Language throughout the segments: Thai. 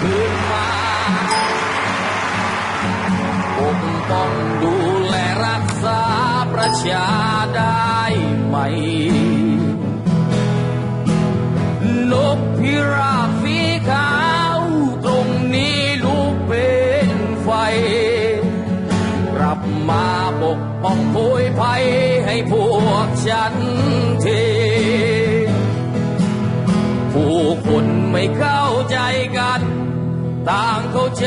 คืนมาปกป้องดูแลรักษาประชาได้ไหม นกพิราบสีขาวตรงนี้ลูกเป็นไฟ กลับมาปกป้องโพยภัยให้พวกฉันทีผู้คนไม่เข้า ใจ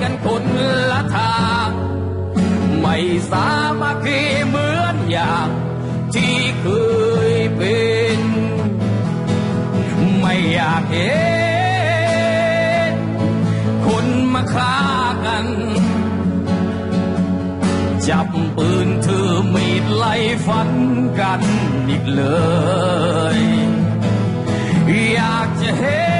กันคนละทาง ไม่สามัคคีเหมือนอย่างที่เคยเป็น ไม่อยากเห็นคนมาฆ่ากัน จับปืนถือมีดไล่ฟันกันอีกเลย อยากจะเห็น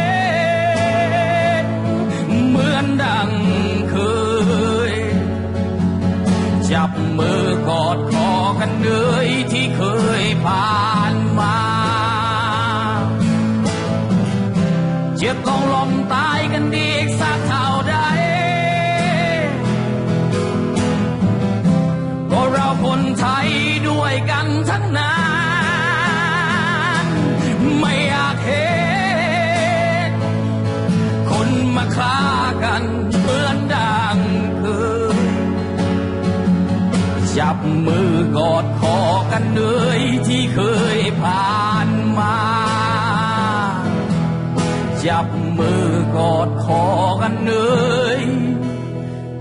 เกันเหนื่อยที่เคยผ่านมา จับมือกอดคอกันเหนื่อย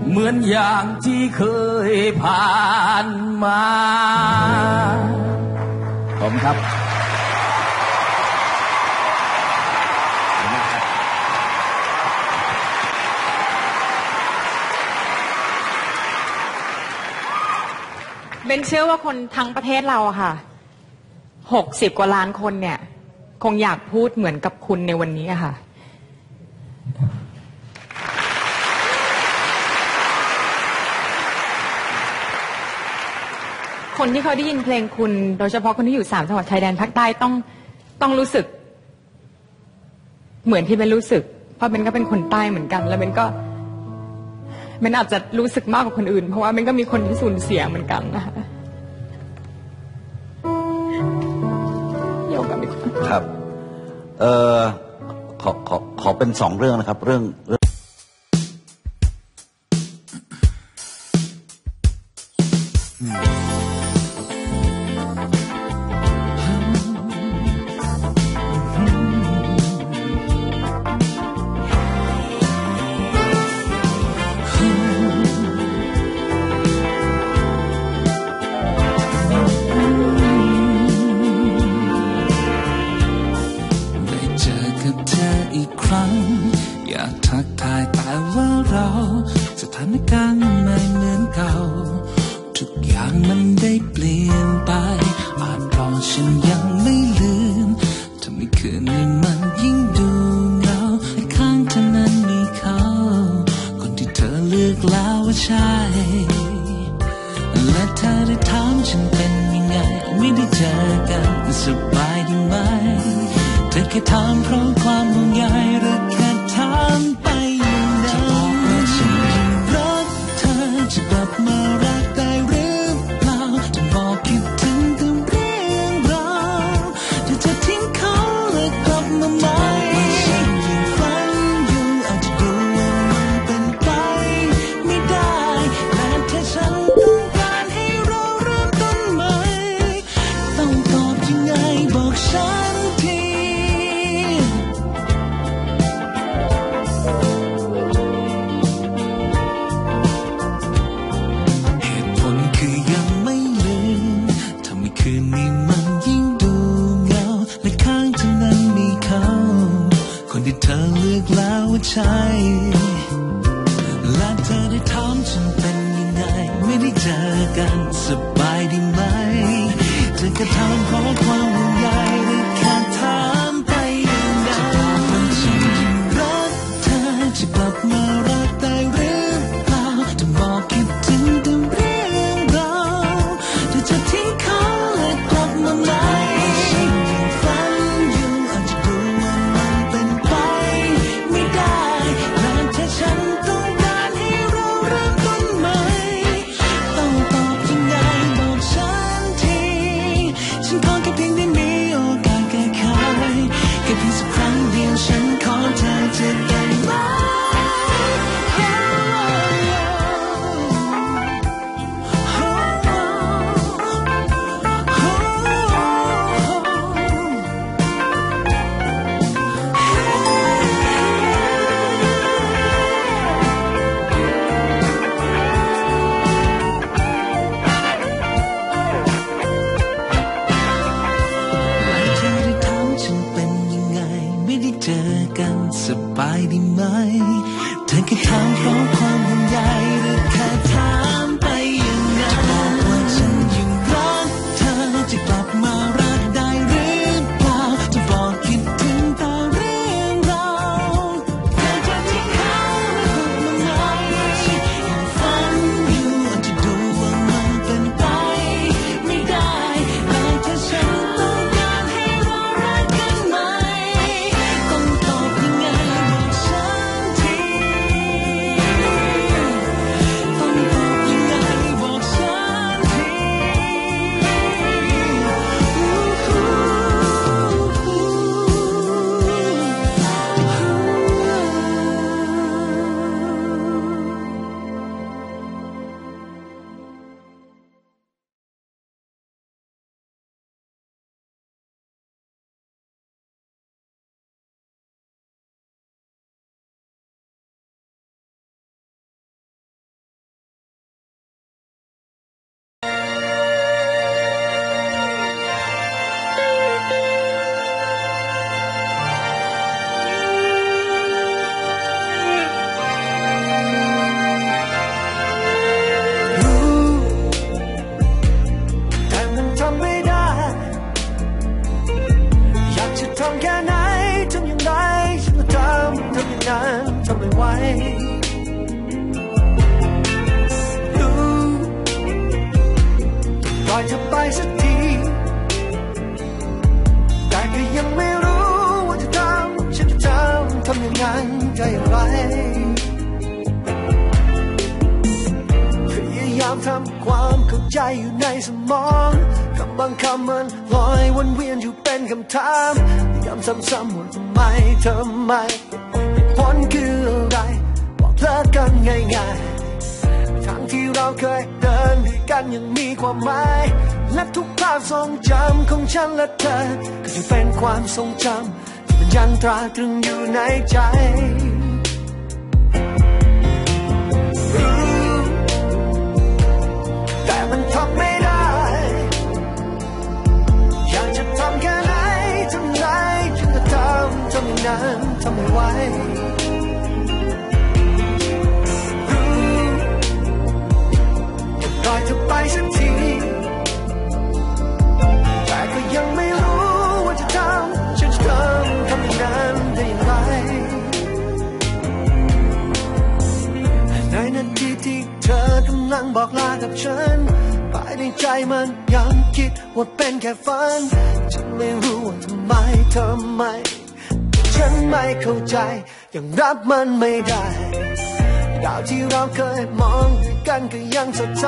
เหมือนอย่างที่เคยผ่านมาผมครับ เบนเชื่อว่าคนทั้งประเทศเราอะค่ะ หกสิบกว่าล้านคนเนี่ย คงอยากพูดเหมือนกับคุณในวันนี้อะค่ะ คนที่เขาได้ยินเพลงคุณ โดยเฉพาะคนที่อยู่สามจังหวัดชายแดนภาคใต้ต้องต้องรู้สึก เหมือนที่เบนรู้สึก เพราะเบนก็เป็นคนใต้เหมือนกัน แล้วเบนก็ มันอาจจะรู้สึกมากกว่าคนอื่น เพราะว่ามันก็มีคนที่สูญเสียเหมือนกันนะคะโยกกันไปก่อนครับ เออขอขอขอเป็นสองเรื่องนะครับ เรื่องเรื่องได้ อีกครั้ง อยากทักทายแต่ว่าเราสถานการณ์ไม่เหมือนเก่า ทุกอย่างมันได้เปลี่ยนไป อาจเพราะฉันยังไม่ลืมทำให้คืนนี้มันยิ่งดูเหงาและข้างเธอนั้นมีเขา คนที่เธอเลือกแล้วว่าใช่ และเธอได้ถามฉันเป็นยังไง ไม่ได้เจอกันสบายดีไหม แค่ถามเพราะความห่วงใย สักทีแต่ก็ยังไม่รู้ว่าจะทำฉันจะทำทำอย่างนั้นจอย่างไรพยายามทำความเข้าใจอยู่ในสมองคำบางคำมันลอยวนเวียนอยู่เป็นคำถามย้ำซ้ำๆว่าทำไมทำไมเหตุผลคืออะไรบอกเลิกกันง่ายๆ ที่เราเคยเดินด้วยกันยังมีความหมาย และทุกภาพทรงจำของฉันและเธอ ก็จะเป็นความทรงจำที่มันยังตราตรึงอยู่ในใจ ลังบอกลากับฉันภายในใจมันยังคิดว่าเป็นแค่ฝัน ฉันไม่รู้ว่าทำไมทำไม ฉันไม่เข้าใจ ยังรับมันไม่ได้ ดาวที่เราเคยมองด้วยกันก็ยังสดใส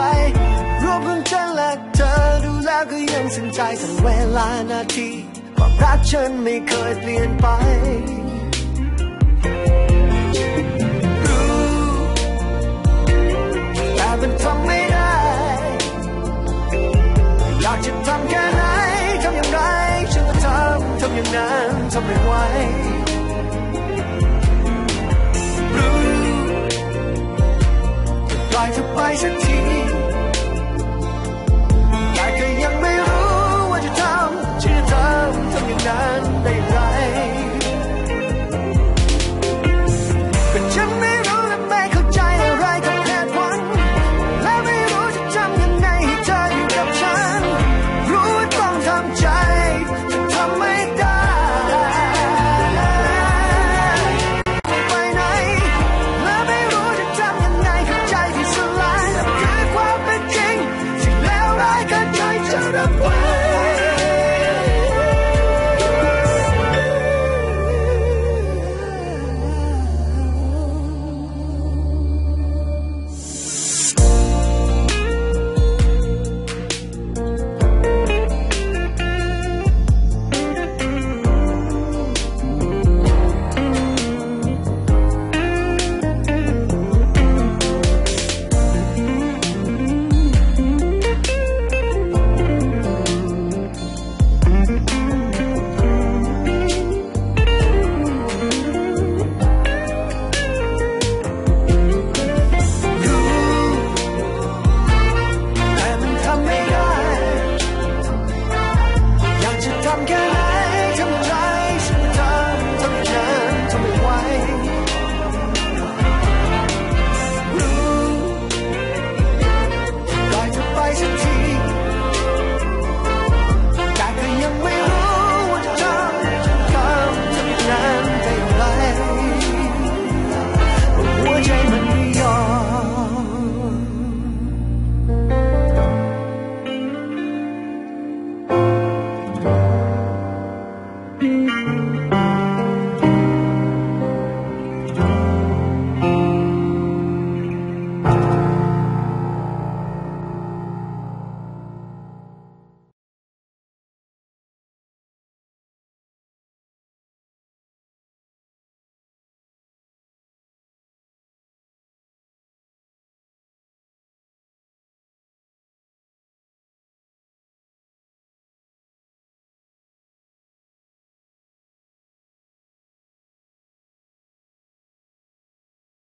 รูปของฉันและเธอดูแล้วก็ยังซึ้งใจแต่เวลานาทีความรักฉันไม่เคยเปลี่ยนไปำไม่ได้ อยากจะทำแค่ไหนทำอย่างไรฉันก็ทำทำอย่างนั้นทำไม่ไหวรู้จะปล่อยเธอไปสักที